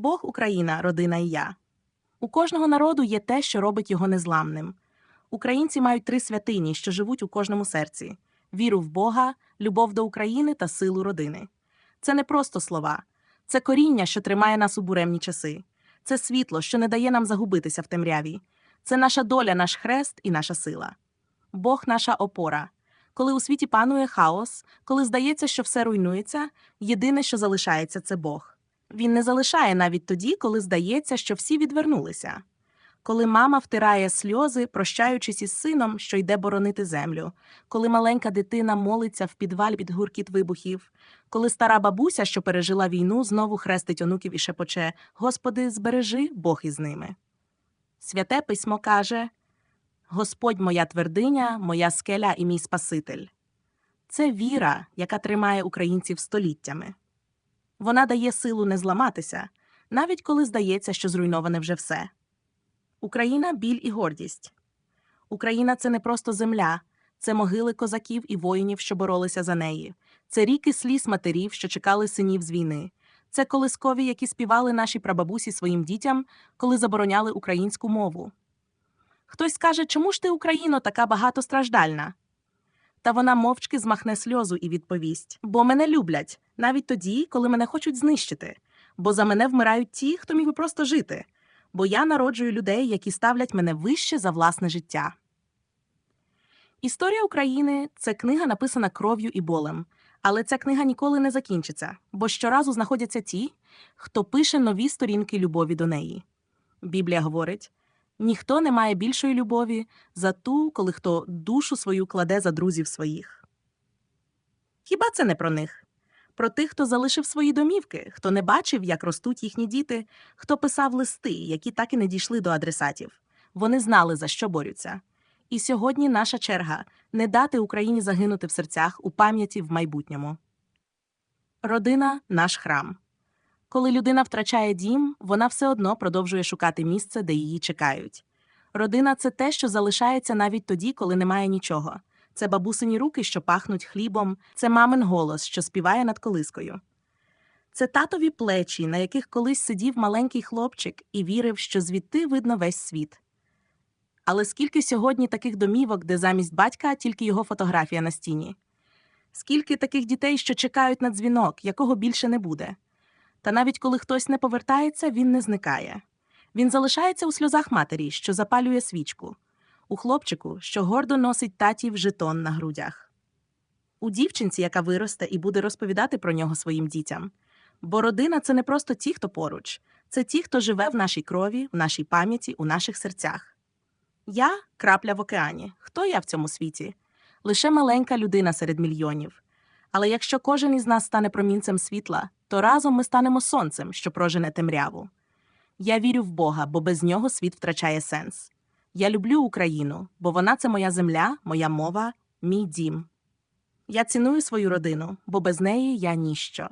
Бог, Україна, родина і я. У кожного народу є те, що робить його незламним. Українці мають три святині, що живуть у кожному серці: віру в Бога, любов до України та силу родини. Це не просто слова, це коріння, що тримає нас у буремні часи. Це світло, що не дає нам загубитися в темряві. Це наша доля, наш хрест і наша сила. Бог наша опора. Коли у світі панує хаос, коли здається, що все руйнується, єдине, що залишається, це Бог. Він не залишає навіть тоді, коли здається, що всі відвернулися. Коли мама втирає сльози, прощаючись із сином, що йде боронити землю, коли маленька дитина молиться в підвалі під гуркіт вибухів, коли стара бабуся, що пережила війну, знову хрестить онуків і шепоче Господи, збережи Бог із ними. Святе письмо каже Господь моя твердиня, моя скеля і мій Спаситель. Це віра, яка тримає українців століттями. Вона дає силу не зламатися, навіть коли здається, що зруйноване вже все. Україна біль і гордість. Україна це не просто земля, це могили козаків і воїнів, що боролися за неї. Це ріки сліз матерів, що чекали синів з війни. Це колискові, які співали наші прабабусі своїм дітям, коли забороняли українську мову. Хтось скаже, чому ж ти, Україно, така багатостраждальна? Та вона мовчки змахне сльозу і відповість: бо мене люблять, навіть тоді, коли мене хочуть знищити, бо за мене вмирають ті, хто міг би просто жити, бо я народжую людей, які ставлять мене вище за власне життя. Історія України це книга, написана кров'ю і болем. Але ця книга ніколи не закінчиться, бо щоразу знаходяться ті, хто пише нові сторінки любові до неї. Біблія говорить: ніхто не має більшої любові за ту, коли хто душу свою кладе за друзів своїх. Хіба це не про них? Про тих, хто залишив свої домівки, хто не бачив, як ростуть їхні діти, хто писав листи, які так і не дійшли до адресатів. Вони знали, за що борються. І сьогодні наша черга не дати Україні загинути в серцях у пам'яті в майбутньому. Родина наш храм. Коли людина втрачає дім, вона все одно продовжує шукати місце, де її чекають. Родина це те, що залишається навіть тоді, коли немає нічого. Це бабусині руки, що пахнуть хлібом, це мамин голос, що співає над колискою. Це татові плечі, на яких колись сидів маленький хлопчик і вірив, що звідти видно весь світ. Але скільки сьогодні таких домівок, де замість батька тільки його фотографія на стіні? Скільки таких дітей, що чекають на дзвінок, якого більше не буде? Та навіть коли хтось не повертається, він не зникає. Він залишається у сльозах матері, що запалює свічку, у хлопчику, що гордо носить татів жетон на грудях, у дівчинці, яка виросте і буде розповідати про нього своїм дітям. Бо родина це не просто ті, хто поруч, це ті, хто живе в нашій крові, в нашій пам'яті, у наших серцях. Я крапля в океані. Хто я в цьому світі? Лише маленька людина серед мільйонів. Але якщо кожен із нас стане промінцем світла, то разом ми станемо сонцем, що прожене темряву. Я вірю в Бога, бо без нього світ втрачає сенс. Я люблю Україну, бо вона це моя земля, моя мова, мій дім. Я ціную свою родину, бо без неї я ніщо.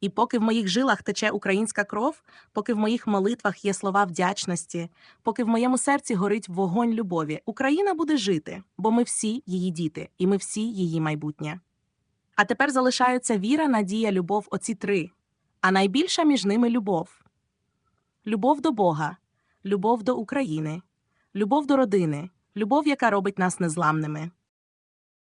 І поки в моїх жилах тече українська кров, поки в моїх молитвах є слова вдячності, поки в моєму серці горить вогонь любові, Україна буде жити, бо ми всі її діти, і ми всі її майбутнє. А тепер залишаються віра, надія, любов оці три, а найбільша між ними любов. Любов до Бога, любов до України, любов до родини, любов, яка робить нас незламними.